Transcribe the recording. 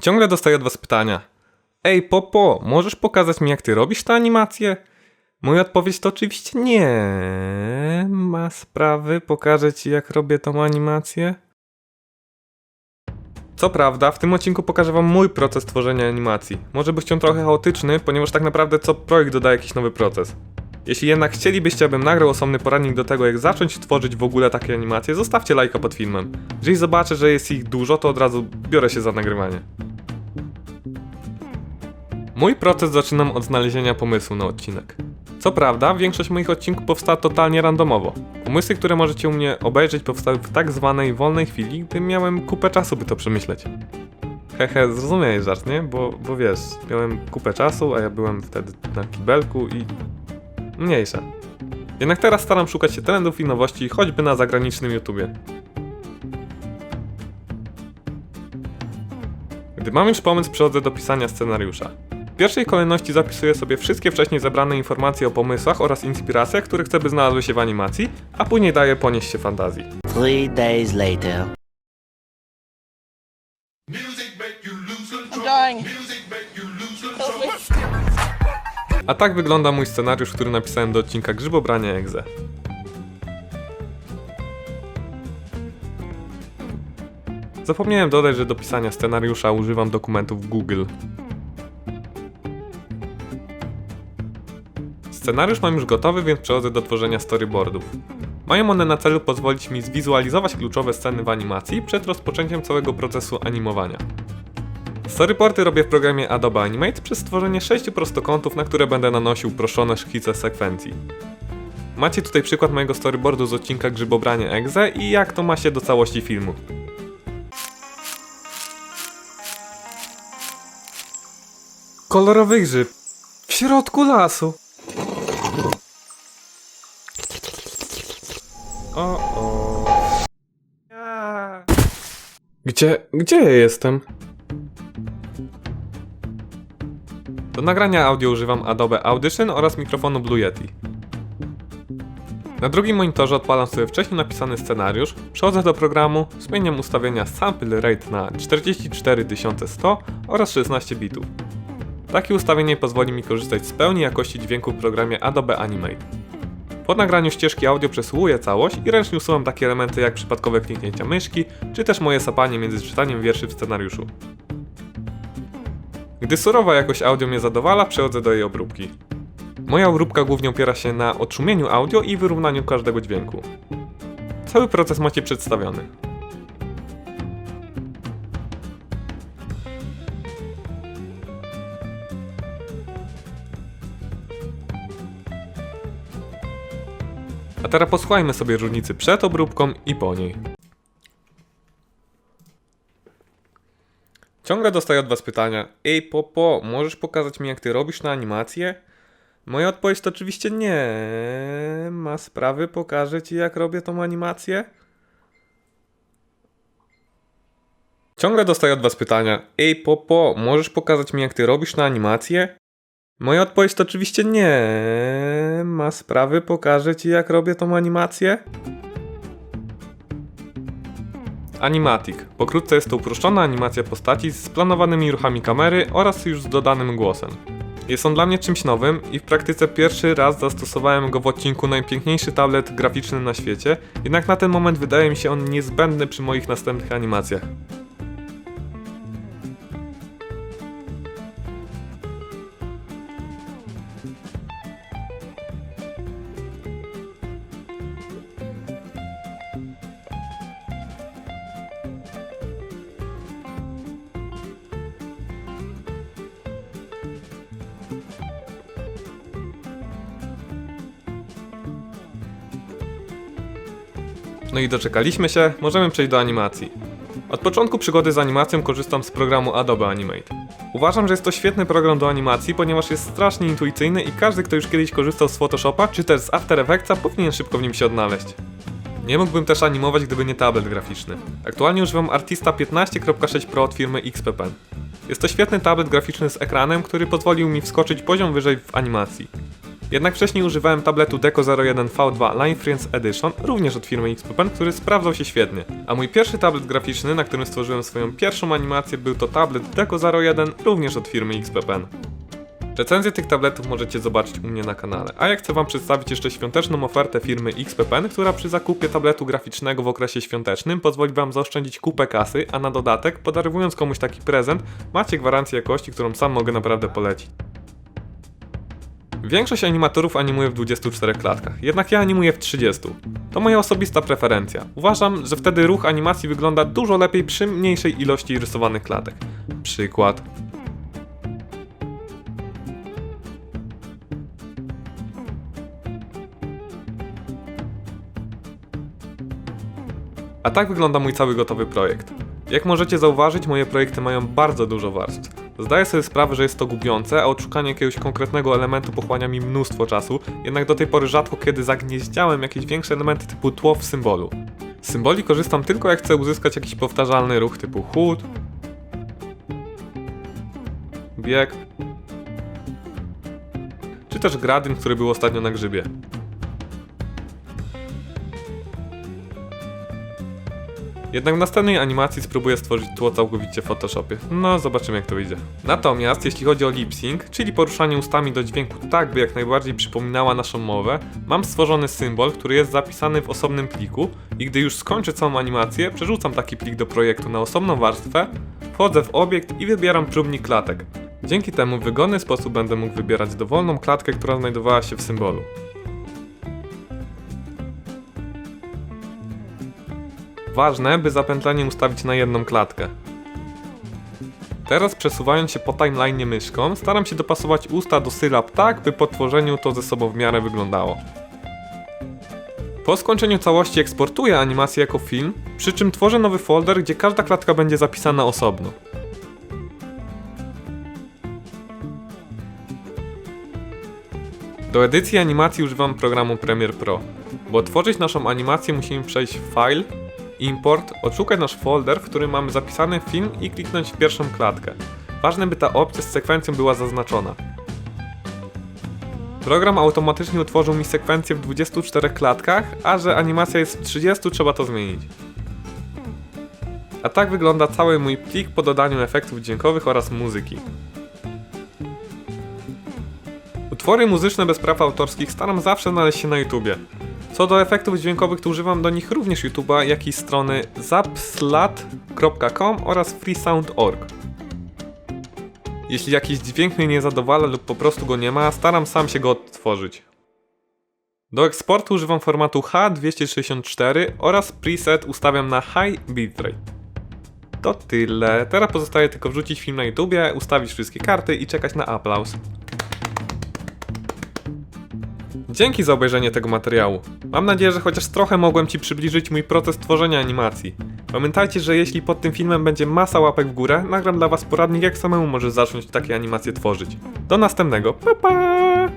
Ciągle dostaję od was pytania. Ej, Popo, możesz pokazać mi, jak ty robisz tę animację? Moja odpowiedź to oczywiście nie. Ma sprawy, pokażę ci, jak robię tą animację. Co prawda, w tym odcinku pokażę wam mój proces tworzenia animacji. Może być on trochę chaotyczny, ponieważ tak naprawdę co projekt dodaje jakiś nowy proces. Jeśli jednak chcielibyście, abym nagrał osobny poradnik do tego, jak zacząć tworzyć w ogóle takie animacje, zostawcie lajka pod filmem. Jeżeli zobaczę, że jest ich dużo, to od razu biorę się za nagrywanie. Mój proces zaczynam od znalezienia pomysłu na odcinek. Co prawda, większość moich odcinków powstała totalnie randomowo. Pomysły, które możecie u mnie obejrzeć, powstały w tak zwanej wolnej chwili, gdy miałem kupę czasu, by to przemyśleć. Hehe, zrozumiałeś żart, nie? Bo, bo wiesz, miałem kupę czasu, a ja byłem wtedy na kibelku i... Mniejsza. Jednak teraz staram szukać się trendów i nowości, choćby na zagranicznym YouTubie. Gdy mam już pomysł, przechodzę do pisania scenariusza. W pierwszej kolejności zapisuję sobie wszystkie wcześniej zebrane informacje o pomysłach oraz inspiracjach, które chcę by znalazły się w animacji, a później daję ponieść się fantazji. Three days later. I'm dying. A tak wygląda mój scenariusz, który napisałem do odcinka Grzybobrania Egze. Zapomniałem dodać, że do pisania scenariusza używam dokumentów Google. Scenariusz mam już gotowy, więc przechodzę do tworzenia storyboardów. Mają one na celu pozwolić mi zwizualizować kluczowe sceny w animacji przed rozpoczęciem całego procesu animowania. Storyboardy robię w programie Adobe Animate przez stworzenie sześciu prostokątów, na które będę nanosił proszone szkice sekwencji. Macie tutaj przykład mojego storyboardu z odcinka Grzybobranie Exe i jak to ma się do całości filmu. Kolorowy grzyb w środku lasu. O o. Gdzie, gdzie ja jestem? Do nagrania audio używam Adobe Audition oraz mikrofonu Blue Yeti. Na drugim monitorze odpalam sobie wcześniej napisany scenariusz, przechodzę do programu, zmieniam ustawienia Sample Rate na 44100 oraz 16 bitów. Takie ustawienie pozwoli mi korzystać z pełni jakości dźwięku w programie Adobe Animate. Po nagraniu ścieżki audio przesłuchuję całość i ręcznie usuwam takie elementy jak przypadkowe kliknięcia myszki, czy też moje sapanie między czytaniem wierszy w scenariuszu. Gdy surowa jakość audio mnie zadowala, przechodzę do jej obróbki. Moja obróbka głównie opiera się na odszumieniu audio i wyrównaniu każdego dźwięku. Cały proces macie przedstawiony. A teraz posłuchajmy sobie różnicy przed obróbką i po niej. Ciągle dostaję od was pytania. Ej, Popo, możesz pokazać mi, jak ty robisz na animację? Moja odpowiedź to oczywiście nie. Ma sprawy, pokażę ci, jak robię tą animację. Ciągle dostaję od was pytania. Ej, Popo, możesz pokazać mi, jak ty robisz na animację? Moja odpowiedź to oczywiście nie. Ma sprawy, pokażę ci, jak robię tą animację. Animatic. Pokrótce jest to uproszczona animacja postaci z planowanymi ruchami kamery oraz już z dodanym głosem. Jest on dla mnie czymś nowym i w praktyce pierwszy raz zastosowałem go w odcinku Najpiękniejszy tablet graficzny na świecie, jednak na ten moment wydaje mi się on niezbędny przy moich następnych animacjach. No i doczekaliśmy się, możemy przejść do animacji. Od początku przygody z animacją korzystam z programu Adobe Animate. Uważam, że jest to świetny program do animacji, ponieważ jest strasznie intuicyjny i każdy, kto już kiedyś korzystał z Photoshopa czy też z After Effectsa powinien szybko w nim się odnaleźć. Nie mógłbym też animować, gdyby nie tablet graficzny. Aktualnie używam Artista 15.6 Pro od firmy XPP. Jest to świetny tablet graficzny z ekranem, który pozwolił mi wskoczyć poziom wyżej w animacji. Jednak wcześniej używałem tabletu Deco 01 V2 Line Friends Edition, również od firmy XPPen, który sprawdzał się świetnie. A mój pierwszy tablet graficzny, na którym stworzyłem swoją pierwszą animację, był to tablet Deco 01, również od firmy XPPen. Recenzję tych tabletów możecie zobaczyć u mnie na kanale. A ja chcę Wam przedstawić jeszcze świąteczną ofertę firmy XPPen, która przy zakupie tabletu graficznego w okresie świątecznym pozwoli Wam zaoszczędzić kupę kasy, a na dodatek, podarowując komuś taki prezent, macie gwarancję jakości, którą sam mogę naprawdę polecić. Większość animatorów animuje w 24 klatkach, jednak ja animuję w 30. To moja osobista preferencja. Uważam, że wtedy ruch animacji wygląda dużo lepiej przy mniejszej ilości rysowanych klatek. Przykład. A tak wygląda mój cały gotowy projekt. Jak możecie zauważyć, moje projekty mają bardzo dużo warstw. Zdaję sobie sprawę, że jest to gubiące, a odszukanie jakiegoś konkretnego elementu pochłania mi mnóstwo czasu, jednak do tej pory rzadko kiedy zagnieździałem jakieś większe elementy typu tło w symbolu. Z symboli korzystam tylko jak chcę uzyskać jakiś powtarzalny ruch typu chód, bieg, czy też gradient, który był ostatnio na grzybie. Jednak w następnej animacji spróbuję stworzyć tło całkowicie w Photoshopie. No, zobaczymy jak to wyjdzie. Natomiast jeśli chodzi o lip sync, czyli poruszanie ustami do dźwięku tak, by jak najbardziej przypominała naszą mowę, mam stworzony symbol, który jest zapisany w osobnym pliku i gdy już skończę całą animację, przerzucam taki plik do projektu na osobną warstwę, wchodzę w obiekt i wybieram próbnik klatek. Dzięki temu w wygodny sposób będę mógł wybierać dowolną klatkę, która znajdowała się w symbolu. Ważne, by zapętlenie ustawić na jedną klatkę. Teraz przesuwając się po timeline myszką, staram się dopasować usta do sylab tak, by po tworzeniu to ze sobą w miarę wyglądało. Po skończeniu całości eksportuję animację jako film, przy czym tworzę nowy folder, gdzie każda klatka będzie zapisana osobno. Do edycji animacji używam programu Premiere Pro. By otworzyć naszą animację musimy przejść w File, Import, odszukać nasz folder, w którym mamy zapisany film i kliknąć w pierwszą klatkę. Ważne by ta opcja z sekwencją była zaznaczona. Program automatycznie utworzył mi sekwencję w 24 klatkach, a że animacja jest w 30 trzeba to zmienić. A tak wygląda cały mój plik po dodaniu efektów dźwiękowych oraz muzyki. Utwory muzyczne bez praw autorskich staram zawsze znaleźć się na YouTubie. Co do efektów dźwiękowych, to używam do nich również YouTube'a, jak i strony zapslat.com oraz freesound.org. Jeśli jakiś dźwięk mnie nie zadowala lub po prostu go nie ma, staram sam się go odtworzyć. Do eksportu używam formatu H264 oraz preset ustawiam na High Bitrate. To tyle. Teraz pozostaje tylko wrzucić film na YouTubie, ustawić wszystkie karty i czekać na aplauz. Dzięki za obejrzenie tego materiału. Mam nadzieję, że chociaż trochę mogłem Ci przybliżyć mój proces tworzenia animacji. Pamiętajcie, że jeśli pod tym filmem będzie masa łapek w górę, nagram dla Was poradnik jak samemu możesz zacząć takie animacje tworzyć. Do następnego, pa pa!